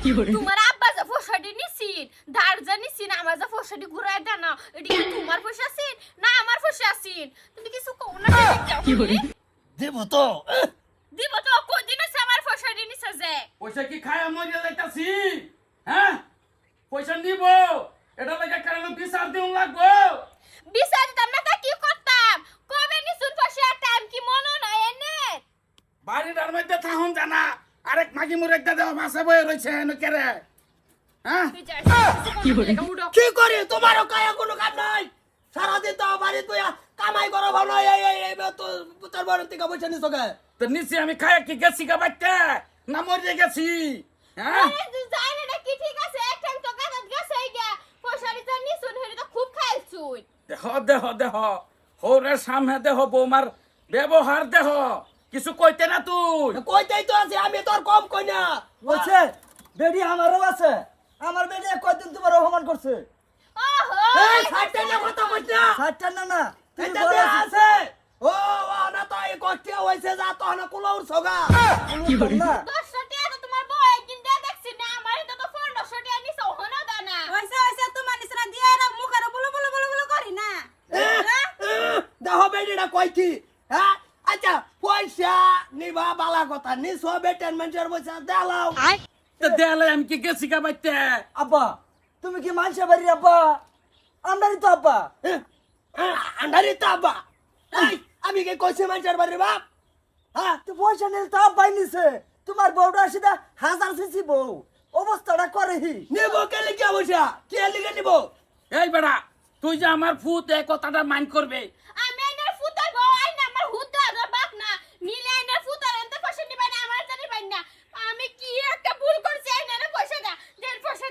তোমার আব্বা যে পয়সাটি নিছিন ধার যে নিছিন আমার যে পয়সাটি ঘুরাই দেন এটি কি তোমার পয়সা আছিন? না আমার পয়সা আছিন। তুমি কিছু কও না দেব তো দিব তো কদিন হচ্ছে আমার পয়সাটি নিছে যে? পয়সা কি খায় মরে যাইতাছি? হ্যাঁ? পয়সা নিব। এটা লাগে কারণ বিচার দিন লাগবো? বিচার দিতাম না তা কি করতাম? কবে নিছুন পয়সা টাইম কি মনে নাই এনে? বাড়িটার মধ্যে থাকুন জানা। আরেক মাগি মুরে একটা দেওয়া মাসে বয়ে রয়েছে এনে কেরে? হ্যাঁ? কি করে? উড়ো কি করি? তোমারও কায়া কোনো কাম নাই? সারাদিন তো বাড়ি তুই কামাই করো ভালো এই এই এই তো তোর বড় থেকে পয়সা নিছ কে? তো নিচে আমি খায় কি গেছি গা বাইতে? না মরে গেছি। হ্যাঁ? দেহ দেহ দেহ। হৌরের সামনে দেহ বৌমার ব্যবহার দেহ। কিছু কইতে না তুই। কইতেই তো আছে আমি তোর কম কই না। বলছে বেডি আমারও আছে। আমার বেডি কয়দিন তোমার অপমান করছে। ওহো! এই সাইডটা না কথা কইছ না। ষাটটা না না এটা ঘরে আছে। ও ও না তো এই কষ্টে হইছে যা তো না কুলাউর সগা মুখের বুলু বুলু বুলু বুলু করি না। দেহ বেডিটা কইছি হ্যাঁ আচ্ছা পয়সা নিবা বালা কথা। মানুষের পয়সা দেলাও আমি কি গেছি বাইতে? আব্বা তুমি কি মানুষের বাড়ির আব্বা? আমরাই তো আব্বা। আন্ডারি তো আব্বা। আমি কি কইছি মানুষের বাড়ির বাপ? হ্যাঁ তো পয়সা নিলে তো আব্বাই নিছে। তোমার বউটা সিধা হাজার সিসি বউ। অবস্থাটা করে নিব কে লিখে কে লিখে নিব? এই বেড়া তুই যে আমার ফুত এই কথাটা মাইন্ড করবে আমি এনার ফুতার বউ আই না আমার হুতা আর বাপ না নিলে এনার ফুতার এনতে পয়সা নিবাই না আমার জানি পাই না আমি কি একটা ভুল করছি এনারে পয়সা দা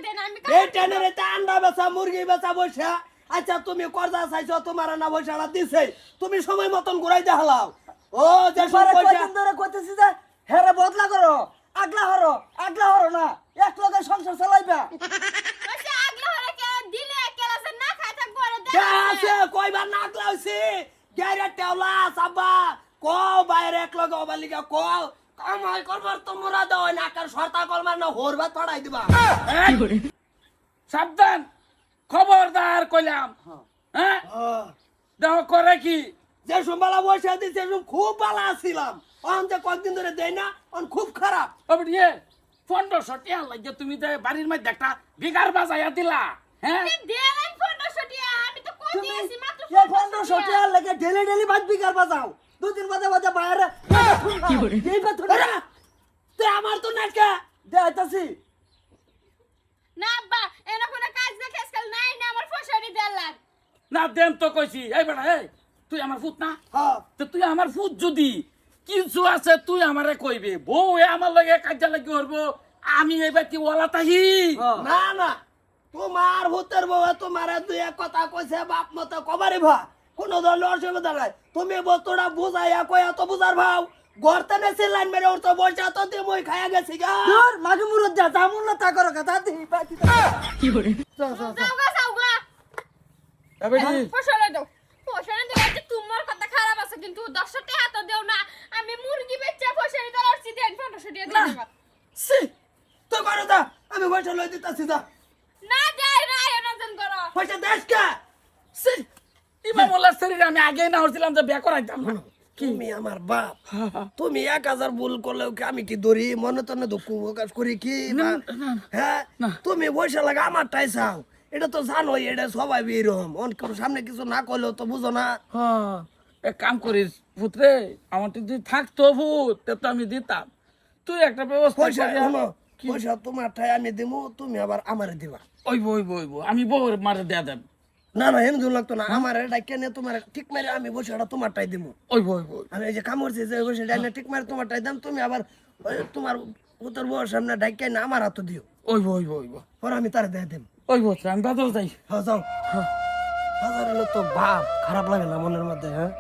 দেন কাজ- বেটেনের এটা আন্ডা বেচা মুরগি বেচা পয়সা আচ্ছা তুমি কর্জা চাইছো তোমার না পয়সাটা দিছে। তুমি সময় মতন ঘুরাই দেখালাও। ও যে ধরে কইতেছি যে হেরে বদলা করো আগলা হরো আগলা হরো না এক লগে সংসার চালাইবা। পয়সা আগলে হরে কে দিলে না আছে? কইবার না টেওলা সাবা কো বাইরে এক লগে ওবালিকা কো কামাই করবার তোমরা দাও না কার সরতা কলমার না হোরবা ছড়াই দিবা। এই, সাবধান খবরদার কইলাম হ্যাঁ দেহ করে কি যে সম্বালা পয়সা দিছে সব খুব ভালো আছিলাম অন যে কয়েকদিন ধরে দেয় না অন খুব খারাপ তবে ইয়ে পনেরোশো টিয়া লাগে তুমি তো বাড়ির মধ্যে একটা বিঘার বাজাইয়া দিলা হ্যাঁ পনেরোশো টিয়া লেগে ডেলি ডেলি বাজাও দুদিন বাদে বাদে বাইরে এই তুই আমার তো নাটকা দেখাইতাছি না আব্বা এনা কোনো কাজ দেখে আজকাল নাই না আমার দেন তো কইছি। এই বেড়া এই তুই আমার ফুত না? হ্যাঁ। তো তুই আমার ফুত যদি কিছু আছে তুই আমারে কইবে। বউ এ আমার লগে কাজা লাগি করব আমি এবার কি ওলা তাহি। না না তোমার ভূতের বউ তোমার দুই এক কথা কইছে বাপ মতো কবারে ভা। কোনো ধরনের অসুবিধা নাই। তুমি বস্তুটা বুঝাইয়া কইয়া তো বুঝার ভাও। গর্তে নেছে লাইন মেরে ওর তো বসে তো তুই মই খাইয়া গেছি গা। তোর মাঝে মুরত যা জামুন না তা করো কথা দিই বাকি চল চল চল যাওগা যাওগা পয়সা লই দাও। না যে তোমার কথা খারাপ আছে কিন্তু দশটা টাকা তো দেও না। আমি মুরগি বেচে দেন পনেরোশো টাকা দিয়ে দেবা সি তো করো দা আমি পয়সা লই দিতাছি দা না দেয় না এনাজন করো। পয়সা দেশ কে? সি ইমামুল্লাহ শরীর আমি আগেই না হচ্ছিলাম যে বিয়া করাইতাম। না তুমি আমার বাপ। তুমি এক হাজার ভুল করলেও কি আমি কি ধরি? মনে তনে দুঃখ প্রকাশ করি কি হ্যাঁ? তুমি পয়সা লাগা আমারটাই চাও। এটা তো জানোই এটা সবাই এরকম অন কারোর সামনে কিছু না করলেও তো বুঝো না। এক কাম করিস পুত্রে আমার তো যদি থাকতো ভূত তো আমি দিতাম। তুই একটা ব্যবস্থা পয়সা পয়সা তোমারটাই আমি দিমু তুমি আবার আমারে দিবা। ওইব ওইব ওইব। আমি বউর মারে দেয়া দেব। না না এমন দূর লাগতো না আমার এটা কেন তোমার ঠিক মারে আমি বসে পয়সাটা তোমারটাই দিব। ওই ওই আমি এই যে কাম করছি যে বসে ডাইনে ঠিক মারি তোমার টাই দাম তুমি আবার ওই তোমার উত্তর বউর সামনে ডাইকে না আমার হাতে দিও। ওই ওই ওই পরে আমি তার দেব ওই ওইব আমি বাজার যাই। হ্যাঁ যাও। হাজার হলো তো বাপ খারাপ লাগে না মনের মধ্যে হ্যাঁ?